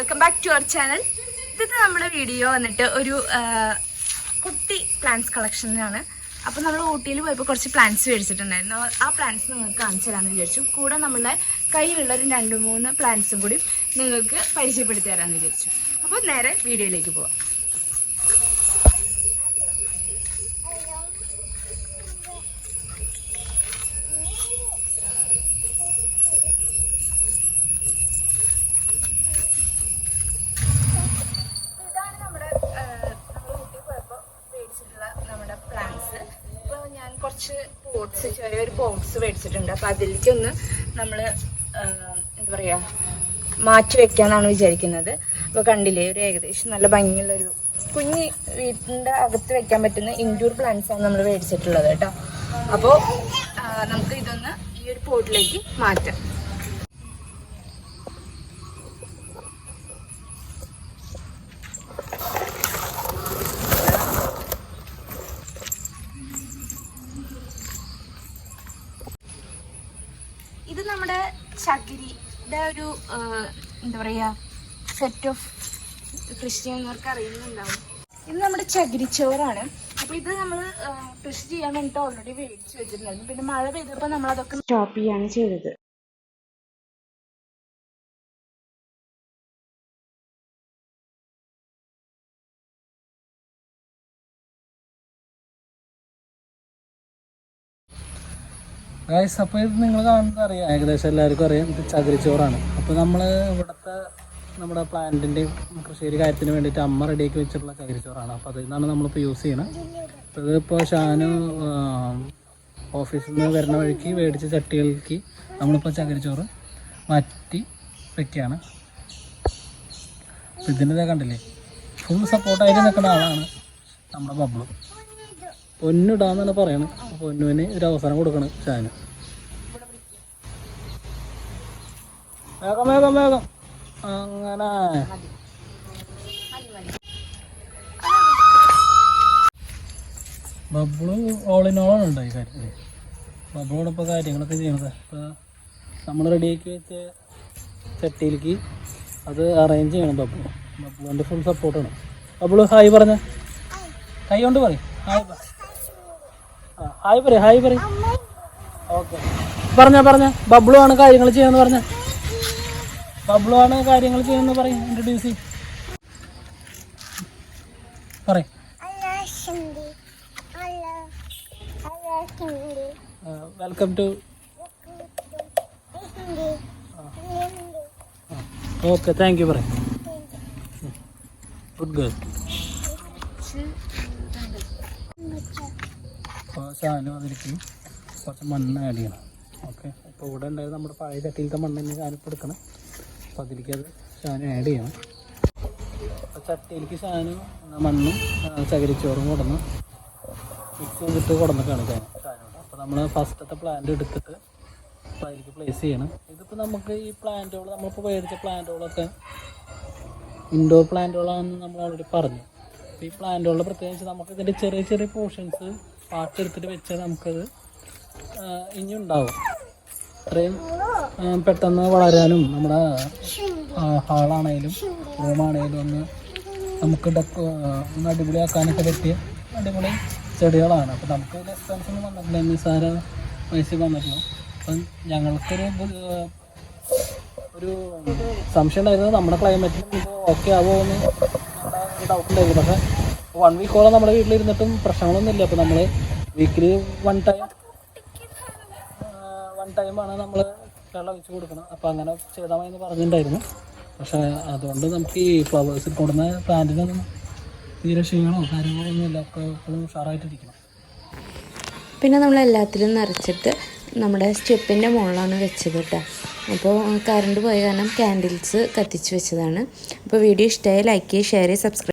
Welcome back to our channel ഇന്നത്തെ നമ്മുടെ video വന്നിട്ട് ഒരു കുട്ടി പ്ലാന്റ്സ് കളക്ഷനിലാണ് അപ്പോൾ നമ്മൾ ഊട്ടിയിൽ പോയപ്പോൾ കുറച്ച് പ്ലാന്റ്സ് മേടിച്ചിട്ടുണ്ടായിരുന്നു. ആ പ്ലാന്റ്സ് നിങ്ങൾക്ക് കാണിച്ചു തരാമെന്ന് വിചാരിച്ചു. കൂടെ നമ്മളുടെ കയ്യിലുള്ള ഒരു രണ്ട് മൂന്ന് പ്ലാന്റ്സും കൂടി നിങ്ങൾക്ക് പരിചയപ്പെടുത്തി തരാമെന്ന് വിചാരിച്ചു. അപ്പോൾ നേരെ വീഡിയോയിലേക്ക് പോവാം. പോട്ട്സ് ചെറിയൊരു പോട്ട്സ് മേടിച്ചിട്ടുണ്ട്. അപ്പൊ അതിലേക്കൊന്ന് നമ്മൾ എന്താ പറയുക മാറ്റി വെക്കാന്നാണ് വിചാരിക്കുന്നത്. അപ്പോൾ കണ്ടില്ലേ ഒരു ഏകദേശം നല്ല ഭംഗിയുള്ള ഒരു കുഞ്ഞി വീട്ടിന്റെ അകത്ത് വെക്കാൻ പറ്റുന്ന ഇൻഡോർ പ്ലാന്റ്സ് ആണ് നമ്മൾ മേടിച്ചിട്ടുള്ളത് കേട്ടോ. അപ്പോൾ നമുക്ക് ഇതൊന്ന് ഈ ഒരു പോട്ടിലേക്ക് മാറ്റാം. നമ്മുടെ ചകിരിയുടെ ഒരു എന്താ പറയുക സെറ്റ് ഓഫ് കൃഷി ചെയ്യുന്നവർക്ക് അറിയുന്നുണ്ടാവും. ഇത് നമ്മുടെ ചകിരിച്ചോറാണ് അപ്പോൾ ഇത് നമ്മൾ കൃഷി ചെയ്യാൻ വേണ്ടിയിട്ട് ഓൾറെഡി മേടിച്ച് വെച്ചിട്ടുണ്ടായിരുന്നു. പിന്നെ മഴ പെയ്തപ്പോൾ നമ്മൾ അതൊക്കെ സ്റ്റോപ്പ് ചെയ്യാണ് ചെയ്തത്. ഗൈസ് അപ്പോൾ ഇത് നിങ്ങൾ കാണുന്നത് അറിയാം. ഏകദേശം എല്ലാവർക്കും അറിയാം. ഇത് ചകിരിച്ചോറാണ്. അപ്പോൾ നമ്മൾ ഇവിടുത്തെ നമ്മുടെ പ്ലാന്റിന്റെയും കൃഷിയുടെ കാര്യത്തിന് വേണ്ടിയിട്ട് അമ്മ റെഡിയാക്കി വെച്ചിട്ടുള്ള ചകിരിച്ചോറാണ്. അപ്പോൾ അതിൽ നിന്നാണ് നമ്മളിപ്പോൾ യൂസ് ചെയ്യണത് അപ്പോൾ ഇതിപ്പോൾ ഷാനു ഓഫീസിൽ നിന്ന് വരുന്ന വഴിക്ക് മേടിച്ച ചട്ടികൾക്ക് നമ്മളിപ്പോൾ ചകിരിച്ചോറ് മാറ്റി വെക്കുകയാണ് അപ്പോൾ ഇതിന്റെ കണ്ടില്ലേ? ഫുൾ സപ്പോർട്ടായിട്ട് നിൽക്കുന്ന ആളാണ് നമ്മുടെ ബബ്ലു പൊന്നിടാന്നാണ് പറയണത് പൊന്നുവിന് ഒരു അവസരം കൊടുക്കണം ഷാന്. വേഗം വേഗം വേഗം. അങ്ങനെ. ബബ്ലു ഓളിനോളാണ് ഉണ്ട് ഈ കാര്യത്തിൽ ഇപ്പോൾ കാര്യങ്ങളൊക്കെ ചെയ്യണത്. ഇപ്പോൾ നമ്മൾ റെഡിയാക്കി വെച്ച ചട്ടിയിലേക്ക് അത് അറേഞ്ച് ചെയ്യണം ബബ്ലു ബബ്ലുവിന്റെ ഫുൾ സപ്പോർട്ടാണ് ബബ്ലു ഹായ് പറഞ്ഞ. കൈ കൊണ്ട് പറയും. ഹായ് പറ. ഹായ് പറ ഹായ് പറ പറഞ്ഞ പറഞ്ഞ. ബബ്ലു ആണ് കാര്യങ്ങൾ ചെയ്യാന്ന് പറഞ്ഞ. ബബ്ലു ആണ് കാര്യങ്ങൾ ചെയ്യാന്ന് പറയും ഇൻട്രൊഡ്യൂസ് പറയും. Welcome to okay thank you പറയും. ഗുഡ് ഗേൾ ഷാനും അതിലേക്ക് കുറച്ച് മണ്ണ് ആഡ് ചെയ്യണം. ഓക്കെ അപ്പോൾ ഇവിടെ ഉണ്ടായത് നമ്മുടെ പഴയ ചട്ടിയിലത്തെ മണ്ണ് തന്നെ സാധനം എടുക്കണം. അപ്പോൾ അതിലേക്ക് അത് സാധനം ആഡ് ചെയ്യണം. അപ്പോൾ ചട്ടിയിലേക്ക് സാധനം മണ്ണും ചകിരിച്ചോറും കൊടുന്ന് മിക്സ് ചെയ്തിട്ട് കൊടുന്നിട്ടാണ് സാധനം അപ്പോൾ നമ്മൾ ഫസ്റ്റത്തെ പ്ലാന്റ് എടുത്തിട്ട് അപ്പോൾ അതിലേക്ക് പ്ലേസ് ചെയ്യണം. ഇതിപ്പോൾ നമുക്ക് ഈ പ്ലാന്റുകൾ നമ്മളിപ്പോൾ മേടിച്ച പ്ലാന്റുകളൊക്കെ ഇൻഡോർ പ്ലാന്റുകളാണെന്ന് നമ്മൾ ഓൾറെഡി പറഞ്ഞു. ഈ പ്ലാന്റുകളുടെ പ്രത്യേകിച്ച് നമുക്ക് ഇതിന്റെ ചെറിയ ചെറിയ പോർഷൻസ് പാർട്ട് എടുത്തിട്ട് വെച്ചാൽ നമുക്കത് ഇനി ഉണ്ടാവും അത്രയും പെട്ടെന്ന് വളരാനും നമ്മുടെ ഹാളാണേലും റൂമാണേലും ഒന്ന് നമുക്ക് ഒന്ന് അടിപൊളിയാക്കാനൊക്കെ പറ്റിയ അടിപൊളി ചെടികളാണ്. അപ്പോൾ നമുക്ക് എക്സ്പെൻസ് ഒന്നും വന്നിട്ടില്ല. നിസ്സാര പൈസ വന്നിട്ടുള്ളൂ. അപ്പം ഞങ്ങൾക്കൊരു ഒരു സംശയം ഉണ്ടായിരുന്നത് നമ്മുടെ ക്ലൈമറ്റിൽ ഓക്കെ ആവുമോ എന്ന് ഡൗട്ടുണ്ടായിരുന്നു പക്ഷേ വൺ വീക്കോളം നമ്മുടെ വീട്ടിലിരുന്നിട്ടും പ്രശ്നങ്ങളൊന്നും ഇല്ല അപ്പോൾ നമ്മൾ വീക്കിലി വൺ ടൈം വൺ ടൈമാണ് നമ്മൾ വെള്ളം വെച്ച് കൊടുക്കണം അപ്പോൾ അങ്ങനെ ചെയ്താൽ മതി എന്ന് പറഞ്ഞിട്ടുണ്ടായിരുന്നു. പക്ഷേ അതുകൊണ്ട് നമുക്ക് ഈ ഫ്ലവേഴ്സിൽ കൊടുന്ന പ്ലാന്റിനൊന്നും തീരെ ക്ഷീണമോ കാര്യങ്ങളോ ഒന്നും ഇല്ല ഒക്കെ എപ്പോഴും ഉഷാറായിട്ടിരിക്കണം പിന്നെ നമ്മൾ എല്ലാത്തിലും നിറച്ചിട്ട് നമ്മുടെ സ്റ്റെപ്പിന്റെ മുകളിലാണ് വെച്ചത് കേട്ടോ. അപ്പോൾ കറണ്ട് പോയ കാരണം ക്യാൻഡിൽസ് കത്തിച്ച് വെച്ചതാണ്. അപ്പോൾ വീഡിയോ ഇഷ്ടമായി ലൈക്ക് ചെയ്യുക ഷെയർ ചെയ്യുക സബ്സ്ക്രൈബ്